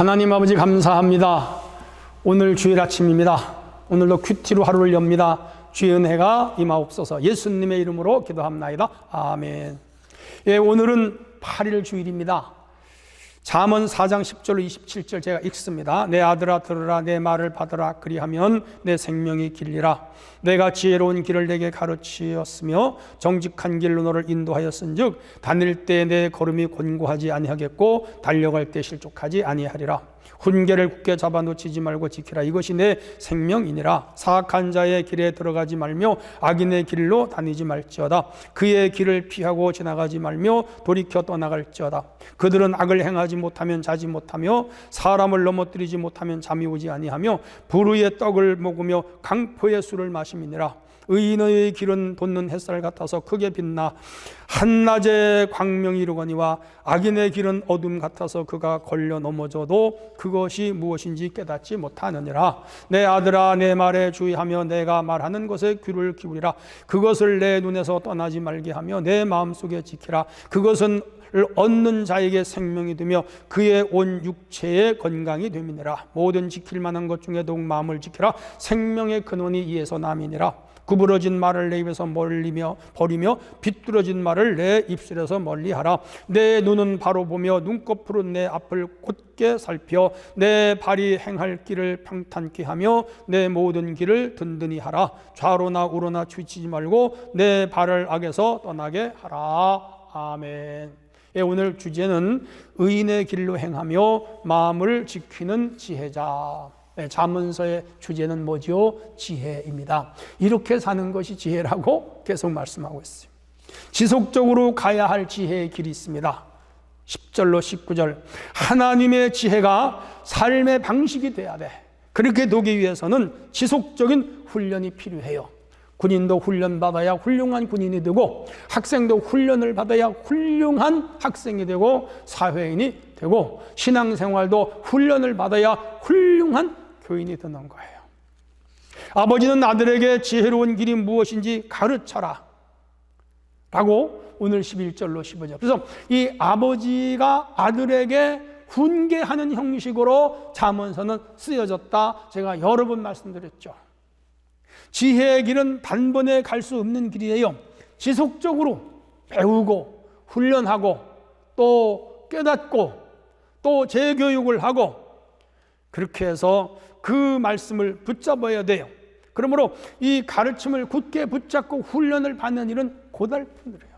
하나님 아버지 감사합니다. 오늘 주일 아침입니다. 오늘도 큐티로 하루를 엽니다. 주의 은혜가 임하옵소서 예수님의 이름으로 기도합나이다. 아멘. 예, 오늘은 8일 주일입니다. 잠언 4장 10절로 27절 제가 읽습니다. 내 아들아 들으라 내 말을 받으라 그리하면 내 생명이 길리라. 내가 지혜로운 길을 내게 가르치었으며 정직한 길로 너를 인도하였은즉 다닐 때 내 걸음이 곤고하지 아니하겠고 달려갈 때 실족하지 아니하리라. 훈계를 굳게 잡아 놓치지 말고 지키라. 이것이 내 생명이니라. 사악한 자의 길에 들어가지 말며 악인의 길로 다니지 말지어다. 그의 길을 피하고 지나가지 말며 돌이켜 떠나갈지어다. 그들은 악을 행하지 못하면 자지 못하며 사람을 넘어뜨리지 못하면 잠이 오지 아니하며 불의의 떡을 먹으며 강포의 술을 마심이니라. 의인의 길은 돋는 햇살 같아서 크게 빛나 한낮에 광명이 이루거니와 악인의 길은 어둠 같아서 그가 걸려 넘어져도 그것이 무엇인지 깨닫지 못하느니라. 내 아들아 내 말에 주의하며 내가 말하는 것에 귀를 기울이라. 그것을 내 눈에서 떠나지 말게 하며 내 마음속에 지키라. 그것은 얻는 자에게 생명이 되며 그의 온 육체의 건강이 됨이니라. 모든 지킬 만한 것 중에 더욱 마음을 지키라. 생명의 근원이 이에서 남이니라 구부러진 말을 내 입에서 멀리며 버리며 비뚤어진 말을 내 입술에서 멀리하라. 내 눈은 바로 보며 눈꺼풀은 내 앞을 곧게 살펴 내 발이 행할 길을 평탄케 하며 내 모든 길을 든든히 하라. 좌로나 우로나 치치지 말고 내 발을 악에서 떠나게 하라. 아멘. 예, 오늘 주제는 의인의 길로 행하며 마음을 지키는 지혜자. 네, 자문서의 주제는 뭐죠? 지혜입니다. 이렇게 사는 것이 지혜라고 계속 말씀하고 있어요. 지속적으로 가야 할 지혜의 길이 있습니다. 10절로 19절. 하나님의 지혜가 삶의 방식이 돼야 돼. 그렇게 되기 위해서는 지속적인 훈련이 필요해요. 군인도 훈련 받아야 훌륭한 군인이 되고 학생도 훈련을 받아야 훌륭한 학생이 되고 사회인이 되고 신앙생활도 훈련을 받아야 훌륭한 교인이 되는 거예요. 아버지는 아들에게 지혜로운 길이 무엇인지 가르쳐라. 라고 오늘 11절로 15절. 그래서 이 아버지가 아들에게 훈계하는 형식으로 자문서는 쓰여졌다. 제가 여러 번 말씀드렸죠. 지혜의 길은 단번에 갈 수 없는 길이에요. 지속적으로 배우고 훈련하고 또 깨닫고 또 재교육을 하고 그렇게 해서 그 말씀을 붙잡아야 돼요. 그러므로 이 가르침을 굳게 붙잡고 훈련을 받는 일은 고달프더래요.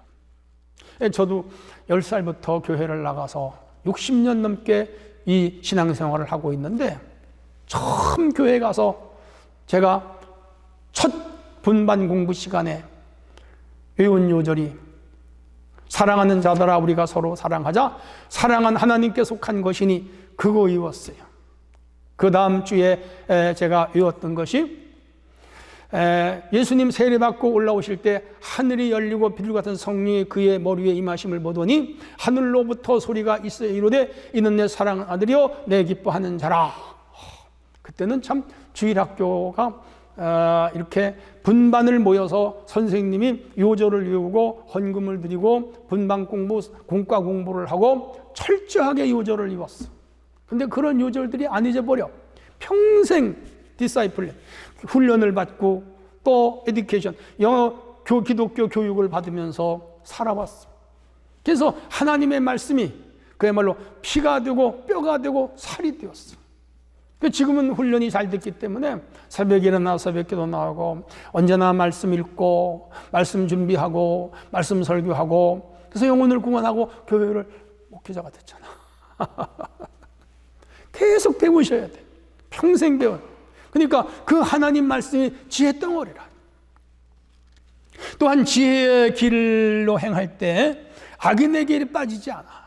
예, 저도 10살부터 교회를 나가서 60년 넘게 이 신앙생활을 하고 있는데 처음 교회 가서 제가 첫 분반 공부 시간에 외운 요절이 사랑하는 자들아 우리가 서로 사랑하자 사랑한 하나님께 속한 것이니 그거 이었어요. 그 다음 주에 제가 외웠던 것이 예수님 세례받고 올라오실 때 하늘이 열리고 비둘 같은 성령이 그의 머리 위에 임하심을 보더니 하늘로부터 소리가 있어 이르되 이는 내 사랑하는 아들이요 내 기뻐하는 자라. 그때는 참 주일학교가 어, 이렇게 분반을 모여서 선생님이 요절을 외우고 헌금을 드리고 분반 공부, 공과 공부를 하고 철저하게 요절을 외웠어. 근데 그런 요절들이 안 잊어버려. 평생 디사이플 훈련을 받고 또 에듀케이션, 영어 교, 기독교 교육을 받으면서 살아왔어. 그래서 하나님의 말씀이 그야말로 피가 되고 뼈가 되고 살이 되었어. 그 지금은 훈련이 잘 됐기 때문에 새벽에 일어나 새벽 기도 나오고 언제나 말씀 읽고 말씀 준비하고 말씀 설교하고 그래서 영혼을 구원하고 교회를 목회자가 됐잖아. 계속 배우셔야 돼. 평생 배운. 그러니까 그 하나님 말씀이 지혜 덩어리라. 또한 지혜의 길로 행할 때 악인의 길에 빠지지 않아.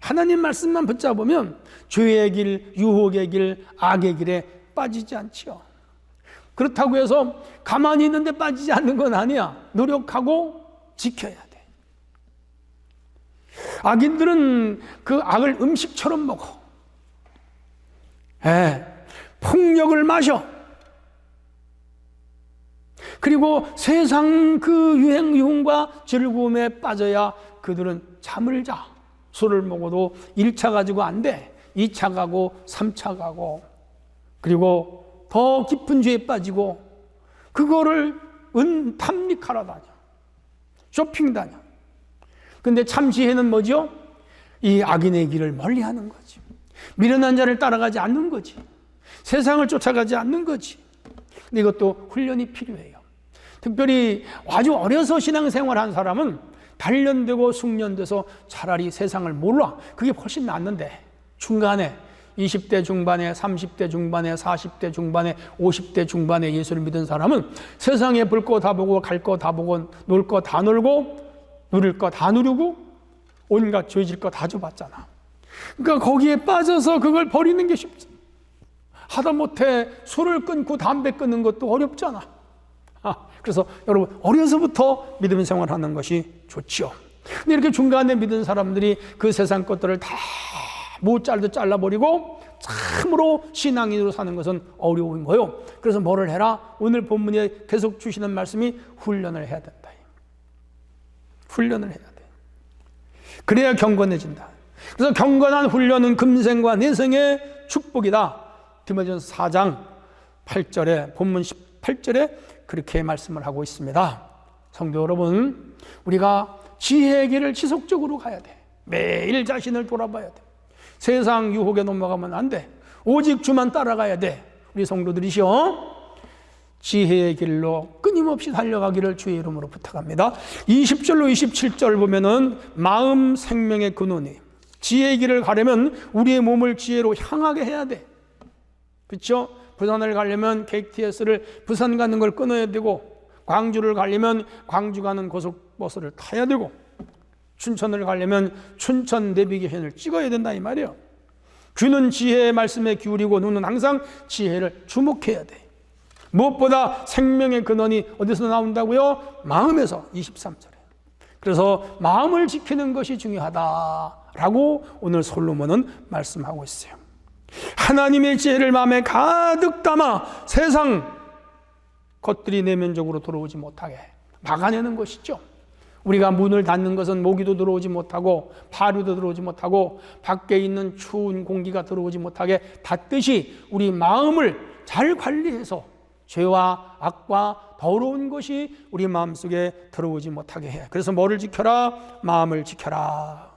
하나님 말씀만 붙잡으면 죄의 길, 유혹의 길, 악의 길에 빠지지 않지요. 그렇다고 해서 가만히 있는데 빠지지 않는 건 아니야. 노력하고 지켜야 돼. 악인들은 그 악을 음식처럼 먹어. 예, 폭력을 마셔. 그리고 세상 그 유행, 유흥과 즐거움에 빠져야 그들은 잠을 자. 술을 먹어도 1차 가지고 안 돼. 이차 가고 삼차 가고 그리고 더 깊은 죄에 빠지고 그거를 은 탐닉하러 다녀. 쇼핑 다녀. 근데 참 지혜는 뭐죠? 이 악인의 길을 멀리 하는 거지. 미련한 자를 따라가지 않는 거지. 세상을 쫓아가지 않는 거지. 이것도 훈련이 필요해요. 특별히 아주 어려서 신앙생활 한 사람은 단련되고 숙련돼서 차라리 세상을 몰라. 그게 훨씬 낫는데 중간에 20대 중반에 30대 중반에 40대 중반에 50대 중반에 예수를 믿은 사람은 세상에 볼 거 다 보고 갈 거 다 보고 놀 거 다 놀고 누릴 거 다 누리고 온갖 죄질 거 다 줘봤잖아. 그러니까 거기에 빠져서 그걸 버리는 게 쉽지. 하다못해 술을 끊고 담배 끊는 것도 어렵잖아. 아, 그래서 여러분 어려서부터 믿음 생활하는 것이 좋지요. 근데 이렇게 중간에 믿은 사람들이 그 세상 것들을 다 못잘도 잘라버리고 참으로 신앙인으로 사는 것은 어려운 거요. 그래서 뭐를 해라? 오늘 본문에 계속 주시는 말씀이 훈련을 해야 된다. 훈련을 해야 돼. 그래야 경건해진다. 그래서 경건한 훈련은 금생과 내생의 축복이다. 디모데전서 4장 8절에 본문 18절에 그렇게 말씀을 하고 있습니다. 성도 여러분, 우리가 지혜의 길을 지속적으로 가야 돼. 매일 자신을 돌아봐야 돼. 세상 유혹에 넘어가면 안 돼. 오직 주만 따라가야 돼. 우리 성도들이시오. 지혜의 길로 끊임없이 달려가기를 주의 이름으로 부탁합니다. 20절로 27절 보면은 마음 생명의 근원이 지혜의 길을 가려면 우리의 몸을 지혜로 향하게 해야 돼. 그렇죠? 부산을 가려면 KTX를 부산 가는 걸 끊어야 되고 광주를 가려면 광주 가는 고속버스를 타야 되고 춘천을 가려면 춘천 내비게이션을 찍어야 된다 이 말이에요. 귀는 지혜의 말씀에 기울이고 눈은 항상 지혜를 주목해야 돼. 무엇보다 생명의 근원이 어디서 나온다고요? 마음에서 23절에. 그래서 마음을 지키는 것이 중요하다 라고 오늘 솔로몬은 말씀하고 있어요. 하나님의 지혜를 마음에 가득 담아 세상 것들이 내면적으로 들어오지 못하게 막아내는 것이죠. 우리가 문을 닫는 것은 모기도 들어오지 못하고 파류도 들어오지 못하고 밖에 있는 추운 공기가 들어오지 못하게 닫듯이 우리 마음을 잘 관리해서 죄와 악과 더러운 것이 우리 마음속에 들어오지 못하게 해. 그래서 뭐를 지켜라? 마음을 지켜라.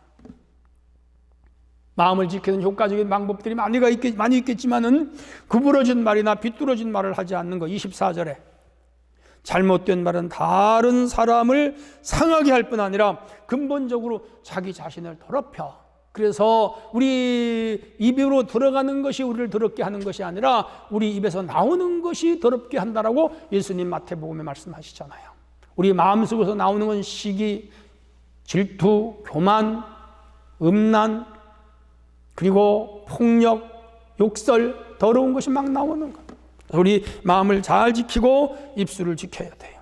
마음을 지키는 효과적인 방법들이 많이가 있겠, 많이 있겠지만은 구부러진 말이나 비뚤어진 말을 하지 않는 거 24절에 잘못된 말은 다른 사람을 상하게 할 뿐 아니라 근본적으로 자기 자신을 더럽혀. 그래서 우리 입으로 들어가는 것이 우리를 더럽게 하는 것이 아니라 우리 입에서 나오는 것이 더럽게 한다라고 예수님 마태복음에 말씀하시잖아요. 우리 마음속에서 나오는 건 시기, 질투, 교만, 음란, 그리고 폭력, 욕설, 더러운 것이 막 나오는 것. 우리 마음을 잘 지키고 입술을 지켜야 돼요.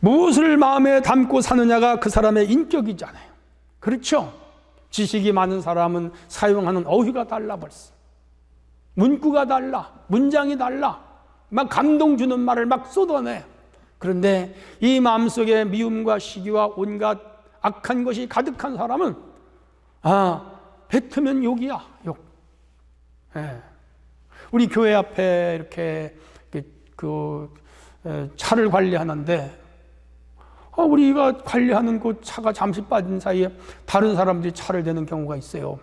무엇을 마음에 담고 사느냐가 그 사람의 인격이잖아요. 그렇죠? 지식이 많은 사람은 사용하는 어휘가 달라 벌써. 문구가 달라. 문장이 달라. 막 감동 주는 말을 막 쏟아내. 그런데 이 마음속에 미움과 시기와 온갖 악한 것이 가득한 사람은 아, 뱉으면 욕이야. 욕. 예. 우리 교회 앞에 이렇게 그 차를 관리하는데 아, 우리가 관리하는 그 차가 잠시 빠진 사이에 다른 사람들이 차를 대는 경우가 있어요.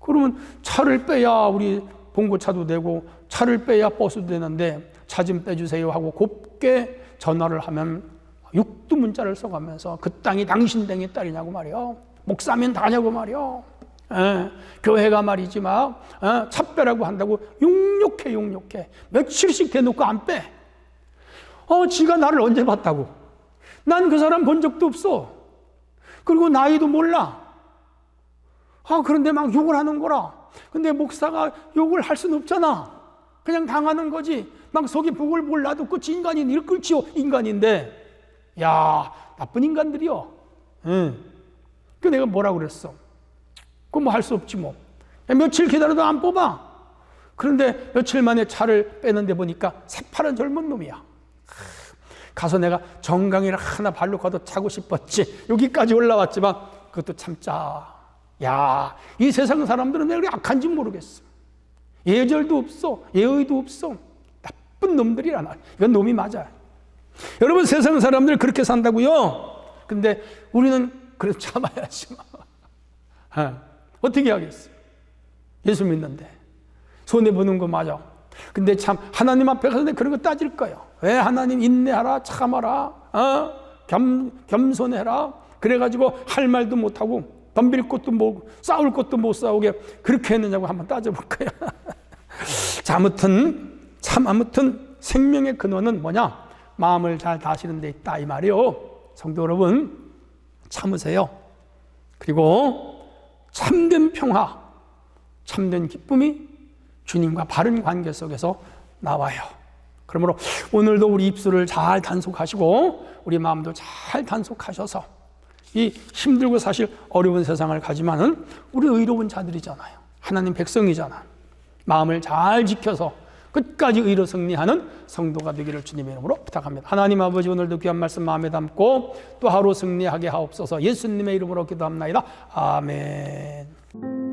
그러면 차를 빼야 우리 봉고차도 되고 차를 빼야 버스도 되는데 차 좀 빼주세요 하고 곱게 전화를 하면 육두 문자를 써가면서 그 땅이 당신 땡의 딸이냐고 말이요. 목사면 다냐고 말이요. 예, 교회가 말이지 막 어, 차빼라고 한다고 욕욕해 욕욕해 며칠씩 대놓고 안 빼. 어, 지가 나를 언제 봤다고? 난 그 사람 본 적도 없어. 그리고 나이도 몰라. 아, 그런데 막 욕을 하는 거라. 근데 목사가 욕을 할 수는 없잖아. 그냥 당하는 거지. 막 속이 북을 몰라도 끝이 인간인 일끌지요. 인간인데. 야, 나쁜 인간들이요. 응. 그 내가 뭐라 그랬어? 그건 뭐 할 수 없지 뭐. 며칠 기다려도 안 뽑아. 그런데 며칠 만에 차를 빼는데 보니까 새파란 젊은 놈이야. 가서 내가 정강이를 하나 발로 가도 차고 싶었지. 여기까지 올라왔지만 그것도 참자. 야, 이 세상 사람들은 왜 그렇게 악한지 모르겠어. 예절도 없어. 예의도 없어. 나쁜 놈들이라. 이건 놈이 맞아. 여러분, 세상 사람들 그렇게 산다고요? 근데 우리는 그래도 참아야지. 어, 어떻게 하겠어요? 예수 믿는데. 손해보는 거 맞아. 근데 참, 하나님 앞에 가서 그런 거 따질 거예요. 왜 하나님 인내하라, 참아라, 어? 겸, 겸손해라. 그래가지고 할 말도 못하고, 덤빌 것도 못, 싸울 것도 못 싸우게 그렇게 했느냐고 한번 따져볼 거예요. 자, 아무튼, 참, 아무튼 생명의 근원은 뭐냐? 마음을 잘 다스리는 데 있다. 이 말이요. 성도 여러분, 참으세요. 그리고 참된 평화, 참된 기쁨이 주님과 바른 관계 속에서 나와요. 그러므로 오늘도 우리 입술을 잘 단속하시고 우리 마음도 잘 단속하셔서 이 힘들고 사실 어려운 세상을 가지만은 우리 의로운 자들이잖아요. 하나님 백성이잖아. 마음을 잘 지켜서 끝까지 의로 승리하는 성도가 되기를 주님의 이름으로 부탁합니다. 하나님 아버지 오늘도 귀한 말씀 마음에 담고 또 하루 승리하게 하옵소서 예수님의 이름으로 기도합나이다. 아멘.